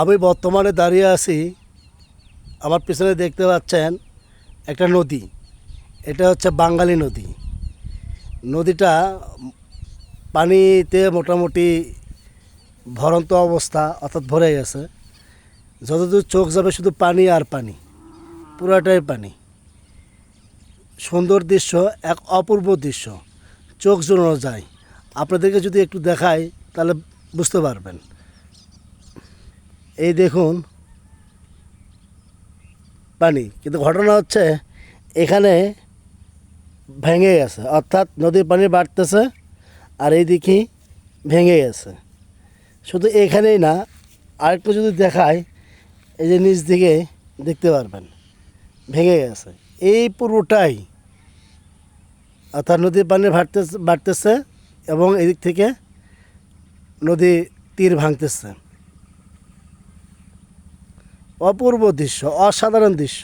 আমি বর্তমানে দাঁড়িয়ে আছি, আমার পিছনে দেখতে পাচ্ছেন একটা নদী। এটা হচ্ছে বাঙালি নদী। নদীটা পানিতে মোটামুটি ভরন্ত অবস্থা, অর্থাৎ ভরে গেছে। যতদূর চোখ যাবে শুধু পানি আর পানি, পুরাটাই পানি। সুন্দর দৃশ্য, এক অপূর্ব দৃশ্য। চোখ জোড়ানো যায়। আপনাদেরকে যদি একটু দেখাই, তাহলে বুঝতে পারবেন। এই দেখুন, পানি। কিন্তু ঘটনা হচ্ছে, এখানে ভেঙে গেছে। অর্থাৎ নদীর পানি বাড়তেছে, আর এই দিকে ভেঙে গেছে। শুধু এখানেই না, আরেকটু যদি দেখায় এই যে নিচ দিকে দেখতে পারবেন, ভেঙে গেছে। এই পুরোটাই অর্থাৎ নদীর পানি বাড়তেছে বাড়তেছে এবং এদিক থেকে নদী তীর ভাঙতেছে। অপূর্ব দৃশ্য অসাধারণ দৃশ্য